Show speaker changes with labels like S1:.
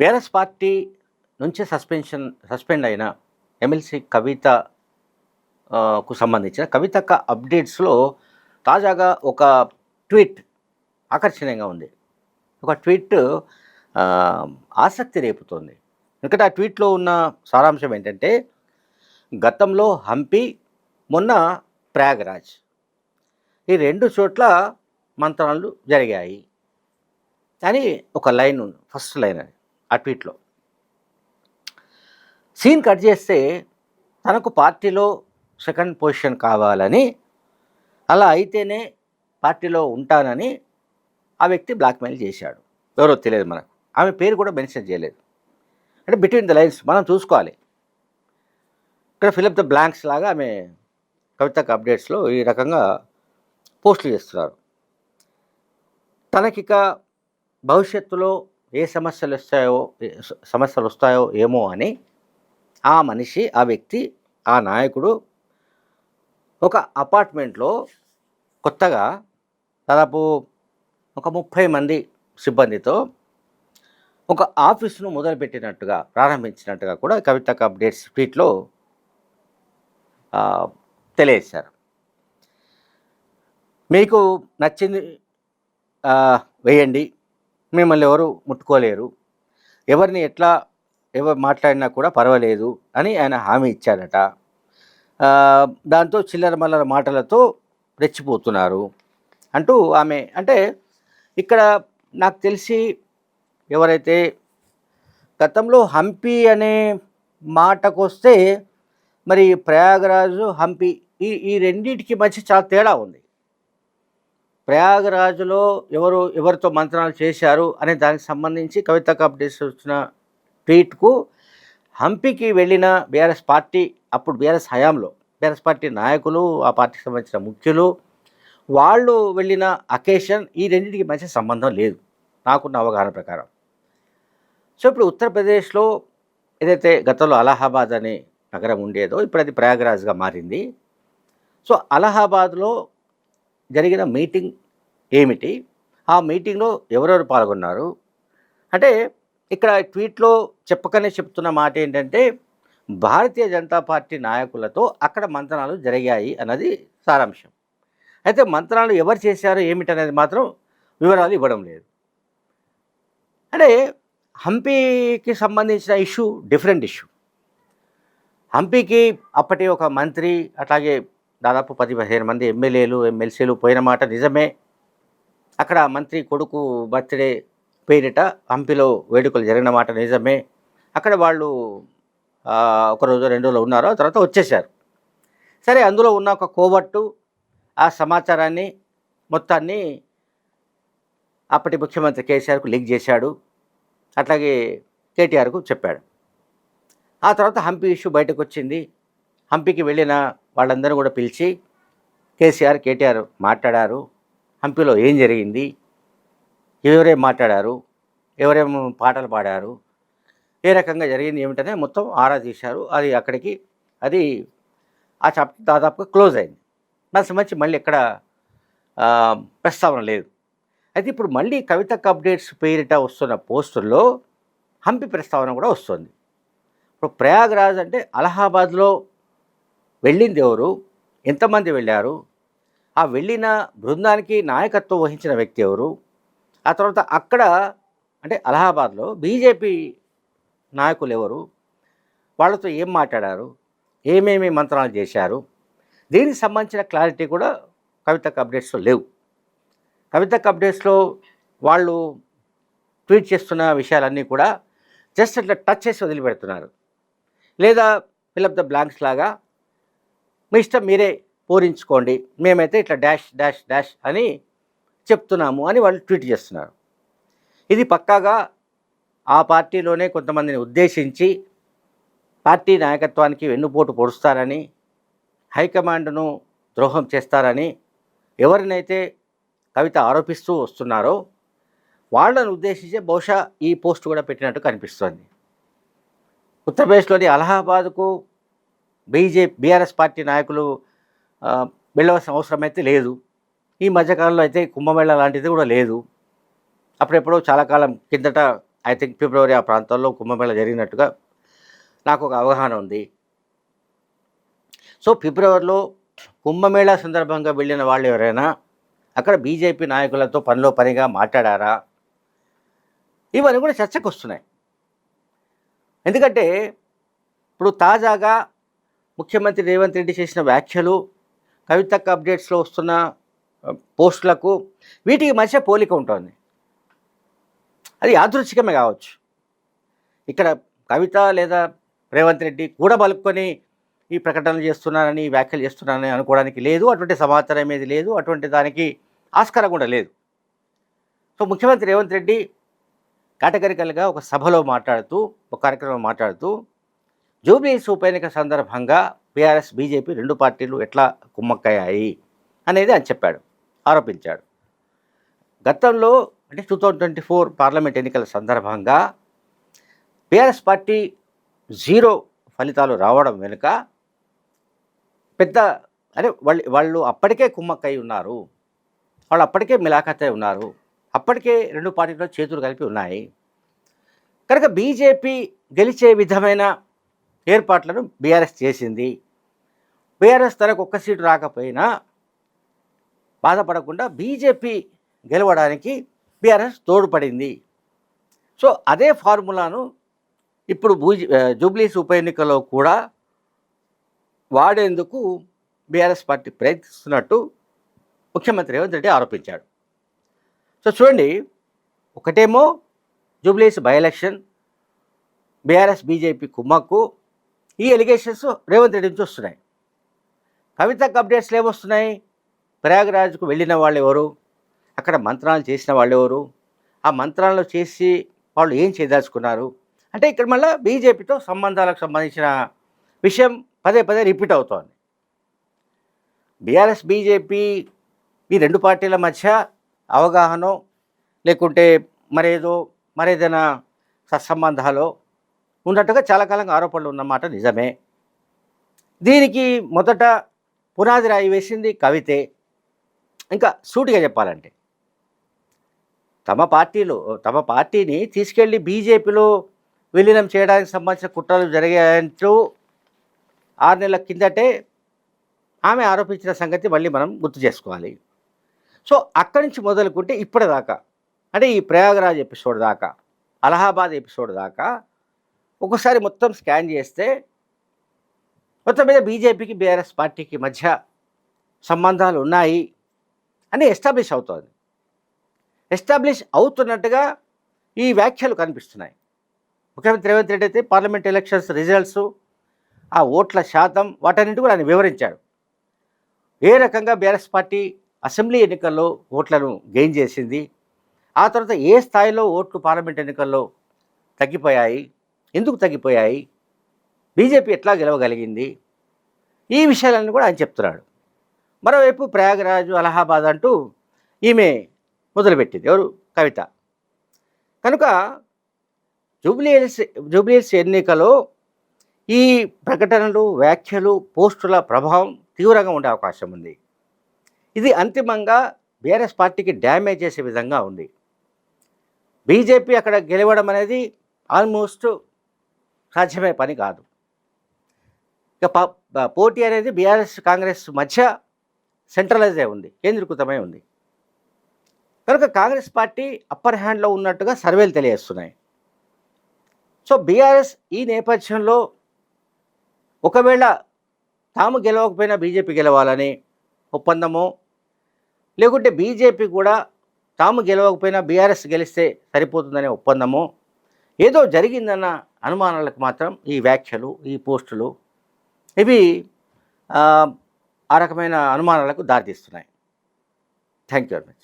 S1: BRS party నుంచి suspension suspend అయిన MLC Kavitha కు సంబంధించిన కవితక అప్డేట్స్లో తాజాగా ఒక ట్వీట్ ఆకర్షణీయంగా ఉంది. ఒక ట్వీట్ ఆసక్తి రేపుతోంది. ఎందుకంటే ఆ ట్వీట్లో ఉన్న సారాంశం ఏంటంటే గతంలో హంపి మొన్న ప్రయాగరాజ్. ఈ రెండు చోట్ల మంత్రాలు జరిగాయి. అని ఒక లైన్ ఉంది ఫస్ట్ లైన్ అది. ఆ ట్వీట్లో సీన్ కట్ చేస్తే తనకు పార్టీలో సెకండ్ పొజిషన్ కావాలని అలా అయితేనే పార్టీలో ఉంటానని ఆ వ్యక్తి బ్లాక్మెయిల్ చేశాడు. ఎవరో తెలియదు మనకు. ఆమె పేరు కూడా మెన్షన్ చేయలేదు. అంటే బిట్వీన్ ద లైన్స్ మనం చూసుకోవాలి. ఇక్కడ ఫిలప్ ద బ్లాంక్స్ లాగా ఆమె కవితకు అప్డేట్స్లో ఈ రకంగా పోస్టులు చేస్తున్నారు. తనకిక భవిష్యత్తులో ఏ సమస్యలు వస్తాయో సమస్యలు వస్తాయో ఏమో అని ఆ మనిషి ఆ వ్యక్తి ఆ నాయకుడు ఒక అపార్ట్మెంట్లో కొత్తగా దాదాపు ఒక ముప్పై మంది సిబ్బందితో ఒక ఆఫీసును మొదలుపెట్టినట్టుగా ప్రారంభించినట్టుగా కూడా కవితకు అప్డేట్స్ ట్వీట్లో తెలియజేశారు. మీకు నచ్చింది వేయండి. మిమ్మల్ని ఎవరు ముట్టుకోలేరు. ఎవరిని ఎట్లా ఎవరు మాట్లాడినా కూడా పర్వాలేదు అని ఆయన హామీ ఇచ్చాడట దాంతో చిల్లర మల్లర మాటలతో రెచ్చిపోతున్నారు. అంటూ ఆమె అంటే ఇక్కడ నాకు తెలిసి ఎవరైతే గతంలో హంపి అనే మాటకు వస్తే మరి ప్రయాగరాజు హంపి ఈ ఈ రెండింటికి మధ్య చాలా తేడా ఉంది. ప్రయాగరాజులో ఎవరు ఎవరితో మంత్రాలు చేశారు అనే దానికి సంబంధించి కవిత అప్డేట్స్ వచ్చిన ట్వీట్కు హంపికి వెళ్ళిన బీఆర్ఎస్ పార్టీ అప్పుడు బీఆర్ఎస్ హయాంలో బీఆర్ఎస్ పార్టీ నాయకులు ఆ పార్టీకి సంబంధించిన ముఖ్యులు వాళ్ళు వెళ్ళిన అకేషన్ ఈ రెండింటికి మధ్య సంబంధం లేదు. నాకున్న అవగాహన ప్రకారం. సో ఇప్పుడు ఉత్తరప్రదేశ్లో ఏదైతే గతంలో అలహాబాద్ అనే నగరం ఉండేదో ఇప్పుడు అది ప్రయాగరాజ్గా మారింది. సో అలహాబాద్లో జరిగిన మీటింగ్ ఏమిటి? ఆ మీటింగ్లో ఎవరెవరు పాల్గొన్నారు? అంటే ఇక్కడ ట్వీట్లో చెప్పకనే చెప్తున్న మాట ఏంటంటే భారతీయ జనతా పార్టీ నాయకులతో అక్కడ మంతనాలు జరిగాయి అన్నది సారాంశం. అయితే మంత్రాలు ఎవరు చేశారు ఏమిటనేది మాత్రం వివరాలు ఇవ్వడం లేదు. అంటే హంపీకి సంబంధించిన ఇష్యూ డిఫరెంట్ ఇష్యూ. హంపీకి అప్పటి ఒక మంత్రి అట్లాగే దాదాపు పది పదిహేను మంది ఎమ్మెల్యేలు ఎమ్మెల్సీలు పోయిన మాట నిజమే. అక్కడ మంత్రి కొడుకు బర్త్డే పేరిట హంపిలో వేడుకలు జరిగిన మాట నిజమే. అక్కడ వాళ్ళు ఒకరోజు ఒక రోజు రెండు రోజులు ఉన్నారు తర్వాత వచ్చేసారు సరే అందులో ఉన్న ఒక కోవట్టు ఆ సమాచారాన్ని మొత్తాన్ని అప్పటి ముఖ్యమంత్రి కేసీఆర్కు లీక్ చేశాడు. అట్లాగే కేటీఆర్కు చెప్పాడు. ఆ తర్వాత హంపి ఇష్యూ బయటకు వచ్చింది. హంపికి వెళ్ళిన వాళ్ళందరూ కూడా పిలిచి కేసీఆర్ కేటీఆర్ మాట్లాడారు. హంపిలో ఏం జరిగింది? ఎవరేం మాట్లాడారు? ఎవరేం పాటలు పాడారు? ఏ రకంగా జరిగింది? ఏమిటనే మొత్తం ఆరా తీశారు. అది అక్కడికి అది ఆ చాప్టర్ దాదాపుగా క్లోజ్ అయింది. దానికి సంబంధించి మళ్ళీ ఎక్కడ ప్రస్తావన లేదు. అయితే ఇప్పుడు మళ్ళీ కవితకు అప్డేట్స్ పేరిట వస్తున్న పోస్టుల్లో హంపి ప్రస్తావన కూడా వస్తుంది. ఇప్పుడు ప్రయాగ్రాజ్ అంటే అలహాబాద్లో వెళ్ళింది ఎవరు? ఎంతమంది వెళ్ళారు? ఆ వెళ్ళిన బృందానికి నాయకత్వం వహించిన వ్యక్తి ఎవరు? ఆ తర్వాత అక్కడ అంటే అలహాబాద్లో బీజేపీ నాయకులు ఎవరు? వాళ్ళతో ఏం మాట్లాడారు? ఏమేమి మంత్రాలు చేశారు? దీనికి సంబంధించిన క్లారిటీ కూడా కవితకు అప్డేట్స్లో లేవు. కవితకు అప్డేట్స్లో వాళ్ళు ట్వీట్ చేస్తున్న విషయాలన్నీ కూడా జస్ట్ అట్లా టచ్ చేసి వదిలిపెడుతున్నారు. లేదా ఫిలప్ ద బ్లాంక్స్ లాగా మీ ఇష్టం మీరే పూరించుకోండి. మేమైతే ఇట్లా డాష్ డాష్ డాష్ అని చెప్తున్నాము అని వాళ్ళు ట్వీట్ చేస్తున్నారు. ఇది పక్కాగా ఆ పార్టీలోనే కొంతమందిని ఉద్దేశించి పార్టీ నాయకత్వానికి వెన్నుపోటు పొడుస్తారని హైకమాండ్ను ద్రోహం చేస్తారని ఎవరినైతే కవిత ఆరోపిస్తూ వస్తున్నారో వాళ్ళను ఉద్దేశించి బహుశా ఈ పోస్ట్ కూడా పెట్టినట్టు కనిపిస్తోంది. ఉత్తరప్రదేశ్లోని అలహాబాద్కు బీజేపీ బీఆర్ఎస్ పార్టీ నాయకులు వెళ్ళవలసిన అవసరం అయితే లేదు. ఈ మధ్యకాలంలో అయితే కుంభమేళ లాంటిది కూడా లేదు. అప్పుడెప్పుడో చాలా కాలం కిందట ఐ థింక్ ఫిబ్రవరి ఆ ప్రాంతాల్లో కుంభమేళ జరిగినట్టుగా నాకు ఒక అవగాహన ఉంది. సో ఫిబ్రవరిలో కుంభమేళా సందర్భంగా వెళ్ళిన వాళ్ళు ఎవరైనా అక్కడ బీజేపీ నాయకులతో పనిలో పనిగా మాట్లాడారా? ఇవన్నీ కూడా చర్చకు వస్తున్నాయి ఎందుకంటే ఇప్పుడు తాజాగా ముఖ్యమంత్రి రేవంత్ రెడ్డి చేసిన వ్యాఖ్యలు కవితక్క అప్డేట్స్లో వస్తున్న పోస్టులకు వీటికి మధ్య పోలిక ఉంటుంది. అది యాదృచ్ఛికమే కావచ్చు. ఇక్కడ కవిత లేదా రేవంత్ రెడ్డి కూడా బలుపుకొని ఈ ప్రకటనలు చేస్తున్నారని ఈ వ్యాఖ్యలు చేస్తున్నారని అనుకోవడానికి లేదు. అటువంటి సమాచారం ఏది లేదు. అటువంటి దానికి ఆస్కారం కూడా లేదు. సో ముఖ్యమంత్రి రేవంత్ రెడ్డి కేటగరికల్గా ఒక సభలో మాట్లాడుతూ ఒక కార్యక్రమం మాట్లాడుతూ జూబ్లీస్ ఉప ఎన్నిక సందర్భంగా బీఆర్ఎస్ బీజేపీ రెండు పార్టీలు ఎట్లా కుమ్మక్కయ్యాయి అనేది అని చెప్పాడు ఆరోపించాడు. గతంలో అంటే two thousand twenty four parliament ఎన్నికల సందర్భంగా బీఆర్ఎస్ పార్టీ జీరో ఫలితాలు రావడం వెనుక పెద్ద అరే వాళ్ళు వాళ్ళు అప్పటికే కుమ్మక్కై ఉన్నారు వాళ్ళు అప్పటికే మిలాఖతై ఉన్నారు అప్పటికే రెండు పార్టీలో చేతులు కలిపి ఉన్నాయి. కనుక బీజేపీ గెలిచే విధమైన ఏర్పాట్లను బీఆర్ఎస్ చేసింది. బీఆర్ఎస్ తనకు ఒక్క సీటు రాకపోయినా బాధపడకుండా బీజేపీ గెలవడానికి బీఆర్ఎస్ తోడ్పడింది. సో అదే ఫార్ములాను ఇప్పుడు భూజి జూబ్లీస్ ఉప ఎన్నికలో కూడా వాడేందుకు బీఆర్ఎస్ పార్టీ ప్రయత్నిస్తున్నట్టు ముఖ్యమంత్రి రేవంత్ రెడ్డి ఆరోపించాడు. సో చూడండి ఒకటేమో Jubilees by election BRS BJP కుమ్మక్కు ఈ ఎలిగేషన్స్ రేవంత్ రెడ్డి నుంచి వస్తున్నాయి. కవితకు అప్డేట్స్లు ఏమొస్తున్నాయి ప్రయాగరాజ్కు వెళ్ళిన వాళ్ళు ఎవరు? అక్కడ మంత్రాలు చేసిన వాళ్ళు ఎవరు? ఆ మంత్రాలు చేసి వాళ్ళు ఏం చేయదలుచుకున్నారు అంటే ఇక్కడ మళ్ళీ బీజేపీతో సంబంధాలకు సంబంధించిన విషయం పదే పదే రిపీట్ అవుతోంది. బీఆర్ఎస్ బీజేపీ ఈ రెండు పార్టీల మధ్య అవగాహన లేకుంటే మరేదో మరేదైనా సత్సంబంధాలు ఉన్నట్టుగా చాలా కాలంగా ఆరోపణలు ఉన్నమాట నిజమే. దీనికి మొదట పునాది రాయి వేసింది కవితే. ఇంకా సూటిగా చెప్పాలంటే తమ పార్టీలో తమ పార్టీని తీసుకెళ్ళి బీజేపీలో విలీనం చేయడానికి సంబంధించిన కుట్రలు జరిగాయంటూ ఆరు నెలల కిందటే ఆమె ఆరోపించిన సంగతి మళ్ళీ మనం గుర్తు చేసుకోవాలి. సో అక్కడి నుంచి మొదలుకుంటే ఇప్పటిదాకా అంటే ఈ ప్రయాగరాజ్ ఎపిసోడ్ దాకా అలహాబాద్ ఎపిసోడ్ దాకా ఒకసారి మొత్తం స్కాన్ చేస్తే మొత్తం మీద బీజేపీకి బీఆర్ఎస్ పార్టీకి మధ్య సంబంధాలు ఉన్నాయి అని ఎస్టాబ్లిష్ అవుతోంది. ఎస్టాబ్లిష్ అవుతున్నట్టుగా ఈ వ్యాఖ్యలు కనిపిస్తున్నాయి. ముఖ్యమంత్రి రేవంత్ రెడ్డి అయితే పార్లమెంట్ ఎలక్షన్స్ రిజల్ట్స్ ఆ ఓట్ల శాతం వాటన్నింటి కూడా ఆయన వివరించాడు. ఏ రకంగా బీఆర్ఎస్ పార్టీ అసెంబ్లీ ఎన్నికల్లో ఓట్లను గెయిన్ చేసింది ఆ తర్వాత ఏ స్థాయిలో ఓట్లు పార్లమెంట్ ఎన్నికల్లో తగ్గిపోయాయి ఎందుకు తగ్గిపోయాయి? బీజేపీ ఎట్లా గెలవగలిగింది? ఈ విషయాలన్నీ కూడా ఆయన చెప్తున్నాడు. మరోవైపు ప్రయాగరాజు అలహాబాద్ అంటూ ఈమె మొదలుపెట్టింది. ఎవరు? కవిత. కనుక జూబ్లీహిల్స్ జూబ్లీహిల్స్ ఎన్నికలో ఈ ప్రకటనలు వ్యాఖ్యలు పోస్టుల ప్రభావం తీవ్రంగా ఉండే అవకాశం ఉంది. ఇది అంతిమంగా బీఆర్ఎస్ పార్టీకి డ్యామేజ్ చేసే విధంగా ఉంది. బీజేపీ అక్కడ గెలవడం అనేది ఆల్మోస్ట్ సాధ్యమే పని కాదు. ఇక ప- పోటీ అనేది బీఆర్ఎస్ కాంగ్రెస్ మధ్య సెంట్రలైజే ఉంది కేంద్రీకృతమై ఉంది. కనుక కాంగ్రెస్ పార్టీ అప్పర్ హ్యాండ్లో ఉన్నట్టుగా సర్వేలు తెలియజేస్తున్నాయి. సో బీఆర్ఎస్ ఈ నేపథ్యంలో ఒకవేళ తాము గెలవకపోయినా బీజేపీ గెలవాలని ఒప్పందమో లేకుంటే బీజేపీ కూడా తాము గెలవకపోయినా బీఆర్ఎస్ గెలిస్తే సరిపోతుందనే ఒప్పందమో ఏదో జరిగిందన్న అనుమానాలకు మాత్రం ఈ వ్యాఖ్యలు ఈ పోస్టులు ఇవి ఆ, రకమైన అనుమానాలకు దారితీస్తున్నాయి. Thank you very much